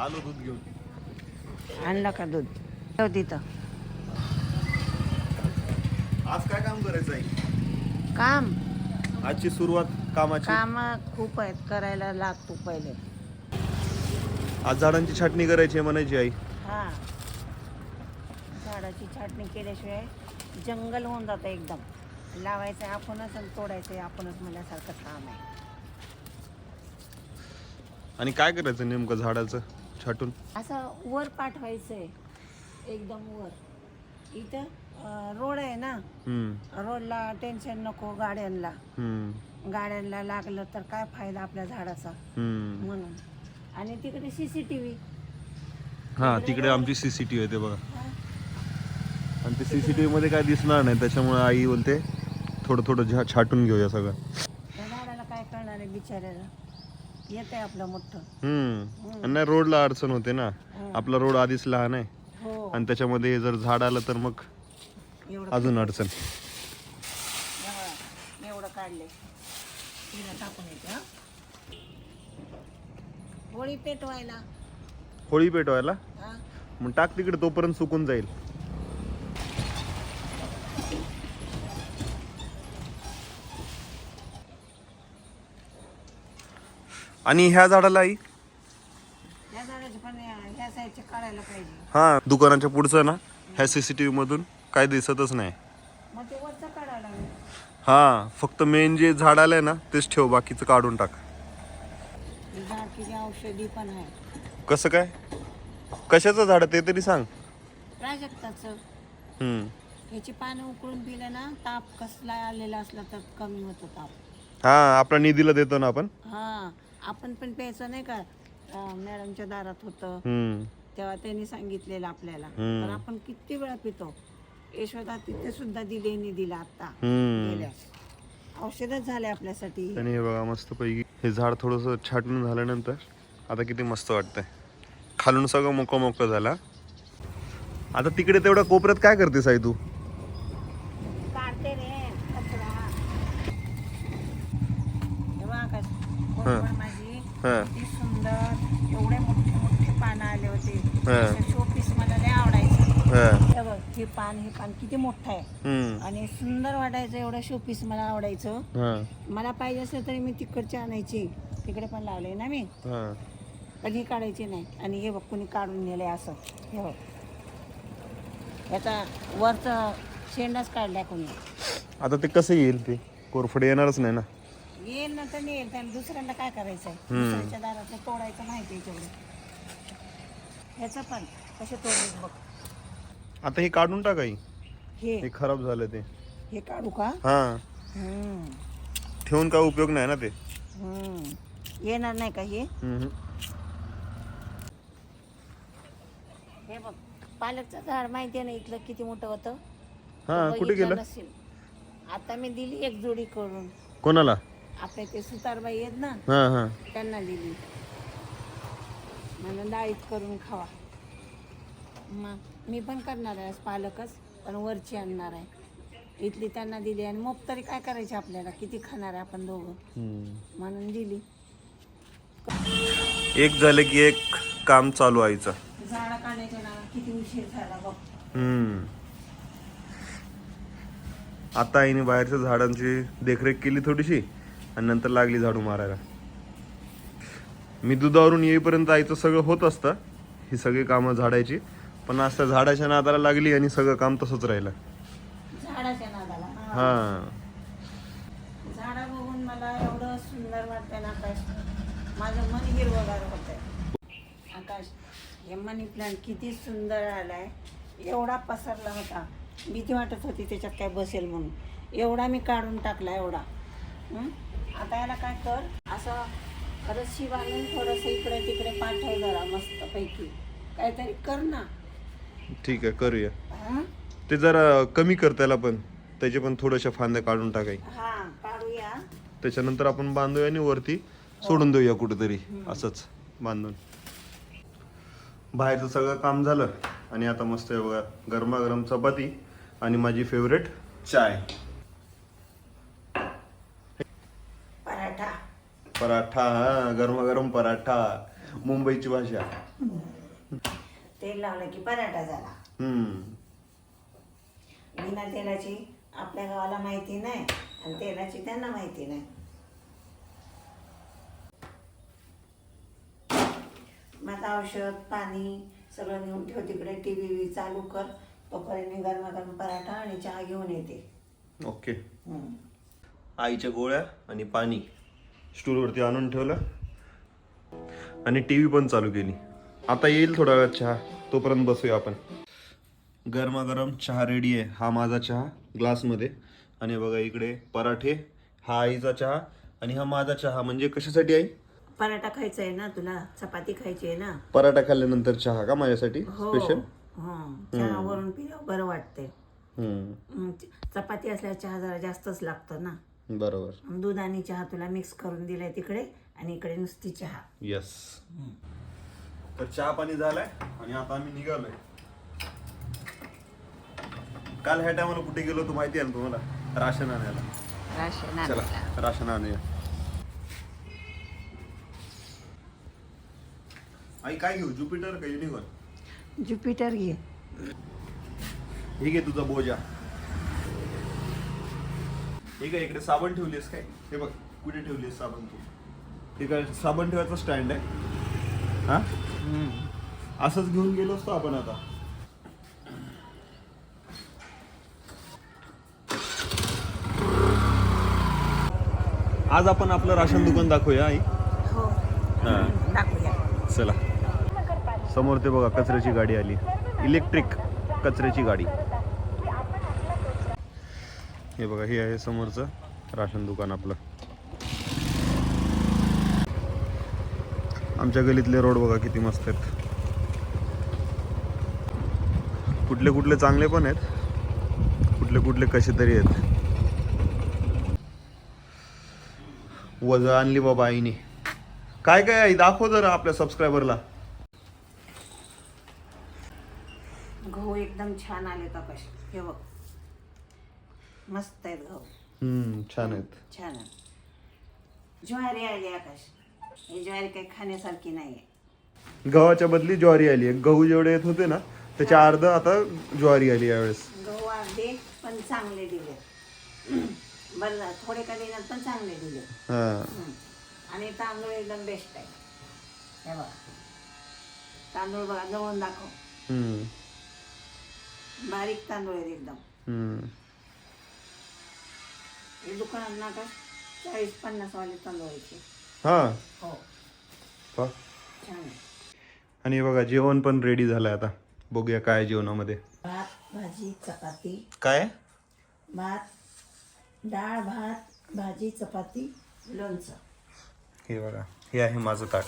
आलो दूध घेऊन. आणलं का दूध? ठेव तिथं आज काय काम करायचं आहे? काम? आजची सुरुवात कामाची? काम खूप आहेत करायला लागतो पहिले. आज झाडांची छाटणी करायची आहे म्हणायची आई. हा. झाडाची छाटणी केल्याशिवाय जंगल होऊन जातं एकदम. लावायचं आपणच आणि तोडायचं आपणच म्हणल्यासारखं काम आहे. आणि काय करायचं नेमकं झाडाचं? छाटून. असं वर पाठवायचं आहे एकदम वर. इथं अं, रोड आहे ना? हम्म. रोडला टेन्शन नको गाड्यांना हम्म. गाड्यांना लागलं तर काय फायदा आपल्या झाडाचा? हम्म. म्हणून. आणि तिकडे सी सी टी व्ही हा तिकडे आमची सीसीटीव्ही आहे ते बघा. आणि ते सीसीटीव्ही मध्ये काय दिसणार नाही त्याच्यामुळे आई बोलते थोडं थोडं झा- छाटून घेऊया सगळं. त्या झाडाला काय करणार आहे बिचाऱ्याला? येत आहे आपलं मोठं. हम्म. आणि नाही रोडला अडचण होते ना. आपला रोड आधीच लहान आहे. हो. आणि त्याच्यामध्ये जर झाड आलं तर मग एवढं अजून अडचण. एवढं एवढं काढले तिला टाकून येते हा. होळी पेटवायला. होळी पेटवायला? हा. मग टाक तिकडे तोपर्यंत सुकून जाईल. आणि ह्या झाडाला आई? या झाडाचे पण या- ह्या साईडचे काढायला पाहिजे. हा दुकानाच्या पुढचं ना ह्या सीसीटीव्ही मधून काय दिसतच नाही. मग ते वरचं काढायला लागेल हा फक्त मेन जे झाड आलंय ना तेच ठेव बाकीचं काढून टाक. हे झाड किती औषधी पण आहे कसं काय? कशाचं झाड आहे ते तरी सांग. प्राजक्ताचं. हम्म. याची पानं उकळून पिलं ना ताप कसला आलेला असला तर कमी होतो ताप. हा आपल्या निधीला देतो ना आपण. हा. आपण पण प्यायचं नाही का? मॅडमच्या दारात होतं. तेव्हा त्यांनी सांगितलेलं आपल्याला. तर आपण किती वेळा पितो? यशोदा तिथे सुद्धा दिले दिला आता गेल्या. औषधच झाले आपल्यासाठी. आणि हे बघा मस्त पैकी हे झाड थोडंसं छाटून झाल्यानंतर आता किती मस्त वाटतंय. खालून सगळं मोकळं मोकळं झाला. आता तिकडे तेवढ्या कोपऱ्यात काय करतेस आई तू? काढते रे कचरा. सुंदर एवढे मोठे मोठे पानं आले होते. हा. मला लय आवडायचं. बघ हे पान हे पान किती मोठं आहे. आणि सुंदर वाटायचं एवढं शोपीस मला आवडायचं. हा. मला पाहिजे असेल तरी मी तिकडचे आणायची. तिकडे पण लावले ना मी. पण ही काढायची नाही. आणि हे बघ कुणी काढून नेलंय असं. हे बघ. याचा वरचा शेंडाच काढलाय कोणी. आता ते कसं येईल ते? कोरफड येणारच नाही ना. येईल ना तर येईल त्याला दुसऱ्यांना काय करायचंय. दुसऱ्याच्या दारात तोडायचं माहिती आहे तेवढं ह्याचं पण कसे तोडले बघ. आता हे काढून टाक हे. हे. खराब झालं ते. हे काढू का? हा. हम्म. ठेवून काय उपयोग नाही ना ते. हम्म. येणार नाही का हे? हम्म. हे बघ पालकचं झाड माहिती आहे ना इथलं किती मोठं होतं? हा कुठे बघितलं गेलं? नसेल. आता मी दिली एक जोडी करून. कोणाला? आपल्या ते सुतारबाई आहेत ना हा हा. त्यांना दिली. मला डाळीत करून खावा. मग मी पण करणार आहे आज पालकच पण वरची आणणार आहे. इथली त्यांना दिली आणि मग तरी काय करायचे आपल्याला? किती खाणार आहे आपण दोघं? हम्म. म्हणून दिली. एक झालं की एक काम चालू आईचं. झाडं काढायच्या ना किती उशीर झाला बघ. हम्म. आता आईने बाहेरच्या झाडांची देखरेख केली थोडीशी. आणि नंतर लागली झाडू मारायला. मी दुधावरून येईपर्यंत आईचं सगळं होत असतं. ही सगळी कामं झाडायची. पण त्या झाडाच्या नादाला लागली आणि सगळं काम तसंच राहिलं. झाडाच्या नादाला? हा. झाडं बघून मला एवढं सुंदर वाटतंय ना आकाश. माझं मन हिरवगार होतंय. आकाश हे मनी प्लांट किती सुंदर आलाय. एवढा पसरला होता. भीती वाटत होती त्याच्यात काय बसेल म्हणून. एवढा मी काढून टाकला एवढा? आता याला काय कर? असं रस्सी बांधून थोडंसं इकडे तिकडे पाठव जरा मस्तपैकी काहीतरी कर ना. ठीक आहे करूया. हं? ते जरा कमी कर त्याला पण. त्याचे पण थोड्याशा फांद्या काढून टाकाय. हा काढूया. त्याच्यानंतर आपण बांधूया आणि वरती सोडून देऊया कुठेतरी असंच बांधून. बाहेरचं सगळं काम झालं आणि आता मस्त आहे बघा गरमागरम चपाती आणि माझी फेवरेट चाय. पराठा गरमागरम पराठा मुंबईची भाषा. तेल लावलं की पराठा झाला. हम्म. बिना तेलाची आपल्या गावाला माहिती नाही आणि तेलाची त्यांना माहिती नाही. मग आता औषध पाणी सगळं नेऊन ठेव तिकडे. टी व्ही चालू कर. तोपर्यंत मी गरमागरम पराठा आणि चहा घेऊन येते. ओके. हम्म. आईच्या गोळ्या आणि पाणी. स्टूलवरती आणून ठेवलं. आणि टी व्ही पण चालू केली. आता येईल थोडा वेळात चहा. तोपर्यंत बसूया आपण. गरमागरम चहा रेडी आहे. हा माझा चहा ग्लासमध्ये. आणि बघा इकडे पराठे. हा आईचा चहा आणि हा माझा चहा. म्हणजे कशासाठी आई? पराठा खायचा आहे ना तुला? चपाती खायची आहे ना? पराठा खाल्ल्यानंतर चहा का माझ्यासाठी? हो. स्पेशल हं. पिल्यावर बरं वाटते हम्म. चपाती असल्यावर चहा जरा जास्तच लागतो ना? बरोबर. दूध आणि चहा तुला मिक्स करून दिलाय तिकडे आणि इकडे नुसती चहा. येस तर चहा पाणी झालाय आणि आता आम्ही निघालोय. काल ह्या टायमाला कुठे गेलो तो माहिती आहे ना तुम्हाला? राशन आणायला. राशन चला राशन आणूया. आई काय घेऊ? ज्युपिटर का युनिकॉर्न ज्युपिटर घे. हे घे तुझा बोजा. हे काय इकडे साबण ठेवलीस काय? हे बघ कुठे ठेवलीस साबण तू? हे काय साबण ठेवायचा स्टँड आहे? हा? असंच घेऊन गेलो असतो आपण आता. आज आपण आपलं राशन दुकान दाखवूया आई. हो. हा. दाखवूया. चला. समोर ते बघा कचऱ्याची गाडी आली. इलेक्ट्रिक कचऱ्याची गाडी. हे बघा हे आहे समोरचं राशन दुकान आपलं. आमच्या गलीतले रोड बघा किती मस्त आहेत. कुठले कुठले चांगले पण आहेत कुठले कुठले कसे तरी आहेत. वज आणली बाबा आईने. काय काय आई दाखव जरा आपल्या सबस्क्रायबरला गहू एकदम छान आले हे बघ. मस्त आहेत गहू हम्म छान आहेत. छान ज्वारी आली आकाश. ही ज्वारी काही खाण्यासारखी नाही आहे गव्हाच्या बदली ज्वारी आली आहे. गहू जेवढे येत होते ना त्याच्या अर्ध आता ज्वारी आली यावेळेस. गहू अर्धे पण चांगले दिले. बरं झालं, थोडे का देण्यात पण चांगले दिले. हा. हं. आणि तांदूळ एकदम बेस्ट आहे. हे बघा. तांदूळ बघा जवळून दाखव. हम्म. बारीक तांदूळ आहेत एकदम. हम्म. हे दुकानात ना का चाळीस पन्नास वाले तांदूळाचे हा? हो. पहा. छान आहे. आणि हे बघा जेवण पण रेडी झालंय आता. बघूया काय आहे जेवणामध्ये. भात भाजी चपाती. काय? भात डाळ भात भाजी चपाती लोणचं. हे बघा हे आहे माझं ताट.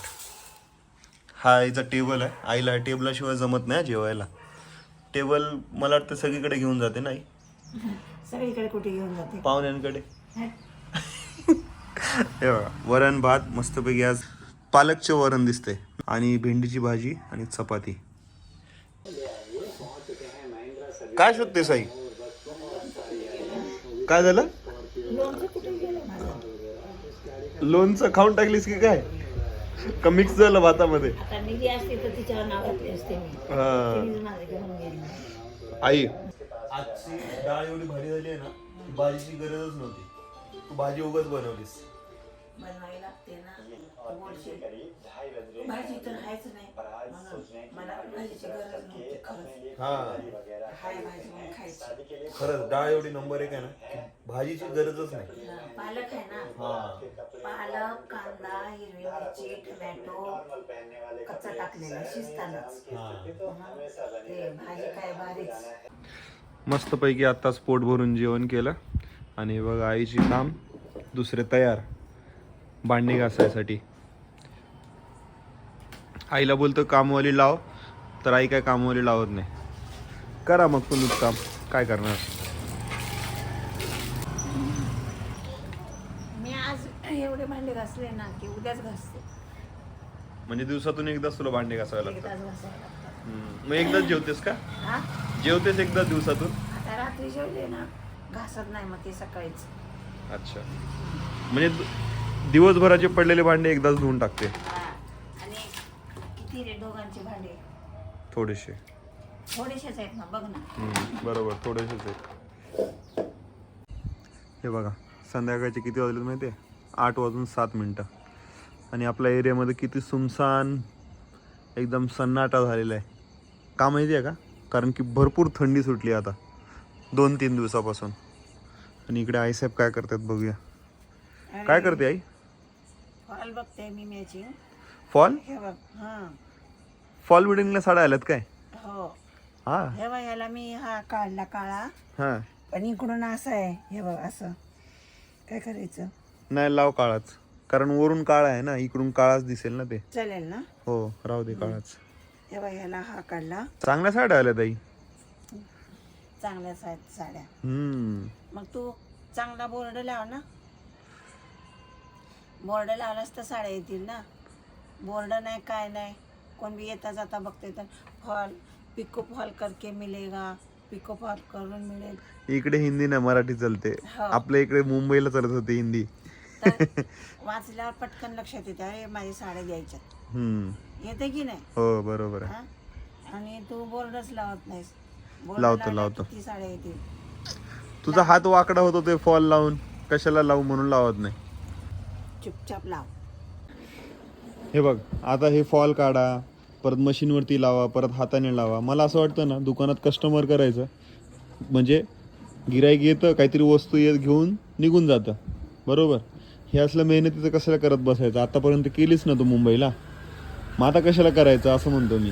हा आईचा टेबल आहे. आईला टेबलाशिवाय जमत नाही हा जेवायला. टेबल मला वाटतं सगळीकडे घेऊन जाते नाही सगळीकडे कुठे घेऊन जाते? पाहुण्यांकडे. हे. बघा वरण भात मस्तपैकी आज पालकचे वरण दिसते आणि भेंडीची भाजी आणि चपाती. काय शोधते साई? काय झालं? लोणचं खाऊन टाकलीस की काय? का मिक्स झालं भातामध्ये? आई आजची डाळ एवढी भारी झाली आहे ना की भाजीची गरजच नव्हती. तू भाजी उगाच बनवलीस. बनवावी लागते ना. तू बोलशील. भाजी तर हायच नाही. म्हणून मला पण भाजीची गरज नव्हती खरंच. हा हाय भाजी म्हणून खायची. खरंच डाळ एवढी नंबर एक आहे ना की भाजीची गरजच नाही. हा, पालक आहे ना. हा. पालक कांदा हिरवी मिरची टोमॅटो कच्चा टाकलेला शिजतानाच. ते भाजी काय भारीच मस्तपैकी आत्ताच पोट भरून जेवण केलं. आणि बघा आईची काम दुसरे तयार भांडी घासायसाठी. आईला बोलतं कामवाली लाव. तर आई काय कामवाली लावत नाही. करा मग तुम्हीच काम. काय करणार? मी आज एवढे भांडे घासले ना की उद्याच घासते. म्हणजे दिवसातून एकदाच तुला भांडी घासावे लागतात. मग एकदाच जेवतेस का? जेवतेस एकदाच दिवसातून? आता रात्री जेवले ना घासत नाही मग ते सकाळीच. अच्छा. म्हणजे दु- दिवसभराचे पडलेले भांडे एकदाच धुवून टाकते. हा. आणि किती रे दोघांचे भांडे? थोडेसे. थोडेसेच आहेत ना बघ ना. हम्म, बरोबर थोडेसेच आहेत. हे बघा संध्याकाळचे किती वाजलेत माहिती आहे? आठ वाजून सात मिनटं. आणि आपल्या एरियामध्ये किती सुमसान एकदम सन्नाटा झालेला आहे. का माहिती आहे का? कारण की भरपूर थंडी सुटली आता. दोन तीन दिवसापासून. आणि इकडे आईसाहेब काय करतात बघूया. काय करते आई? फॉल बघते मी मॅचिंग. फॉल? हे बघ हा. फॉल बिल्डिंगला साड्या आल्यात काय? हो. हा. हे बघ याला मी हा काढला काळा. हा. पण इकडून असं आहे हे बघ असं. काय करायचं? नाही लाव काळाच. कारण वरून काळा आहे ना इकडून काळाच दिसेल ना ते. चालेल ना? हो राहू दे काळाच. हे बघ याला हा काढला. चांगल्या साड्या आल्या ताई. चांगल्याच आहेत साड्या. हम्म. मग तू चांगला बोर्ड लाव ना. बोर्ड लावलास तर साड्या येतील ना. बोर्ड नाही काय नाही. कोण बी येता जाता बघते तर फॉल पिको फॉल करके मिलेगा. पिको फॉल करून मिळेल. इकडे हिंदी ना मराठी चालते. हो. आपल्या इकडे मुंबईला चालत होते हिंदी. तर वाचल्यावर पटकन लक्षात येते अरे माझी साड्या द्यायच्यात हम्म. येते की नाही? हो बरोबर आहे. हा? आणि तू बोर्डच लावत नाहीस. लावतो, लावला लावतो. किती साड्या येतील? तुझा हात वाकडा होतो ते फॉल लावून. कशाला लावू म्हणून लावत नाही. चुपचाप लाव. हे बघ आता हे फॉल काढा परत मशीनवरती लावा परत हाताने लावा. मला असं वाटतं ना दुकानात कस्टमर करायचं म्हणजे गिराईक येतं काहीतरी वस्तू येत घेऊन निघून जातं. बरोबर? हे असलं मेहनतीचं कशाला करत बसायचं? आतापर्यंत केलीच ना तू मुंबईला. मग आता कशाला करायचं असं म्हणतो मी.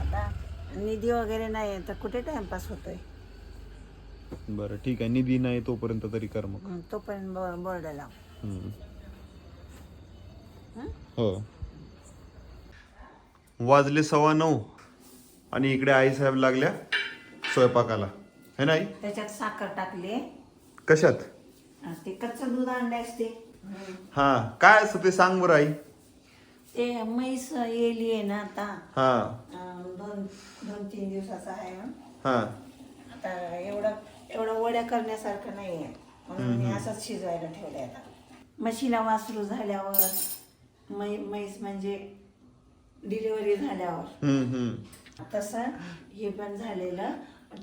आता निधी वगैरे नाही आहे तर कुठे टाइमपास होतोय? बरं ठीक आहे. निधी नाही तोपर्यंत तरी कर मग. हं, तोपर्यंत बो- बोर्ड लाव. हम्म. हं? वाजले सव्वा नऊ आणि इकडे आई साहेब लागल्या स्वयंपाकाला. है ना आई? त्याच्यात साखर टाकली. कशात? ते कच्चं दूध आणलंयस ते हा काय असतं ते सांग बरं आई. ते म्हैस येली आहे ना आता. हा. अं, दोन दोन तीन दिवसाचा आहे हं. हा. आता एवढं एवढं वड्या करण्यासारखं नाही आहे. म्हणून मी असंच शिजवायला ठेवलंय आता. म्हशीला वासरू झाल्यावर मै म्हैस म्हणजे डिलिव्हरी झाल्यावर. हम्म हम्म. तसं हे पण झालेलं.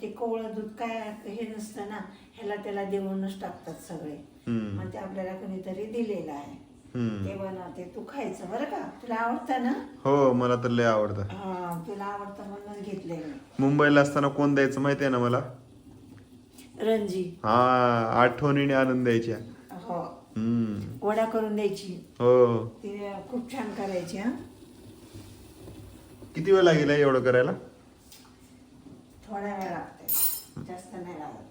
ते कोवळं दूध काय हे नसतं ना ह्याला त्याला देऊनच टाकतात सगळे. मग ते आपल्याला कोणीतरी दिलेलं आहे. ते बनवते तू खायचं बरं का? तुला आवडतं ना? हो मला तर लय आवडतं. हा तुला आवडतं म्हणून घेतलंय मी. मुंबईला असताना कोण द्यायचं माहिती आहे ना मला? रंजी हा आठवणीने आनंद द्यायच्या. हो. हम्म. वडा करून द्यायची. हो. ती खूप छान करायची हा. किती वेळ लागेल एवढं करायला? थोडा वेळ लागते जास्त नाही लागत.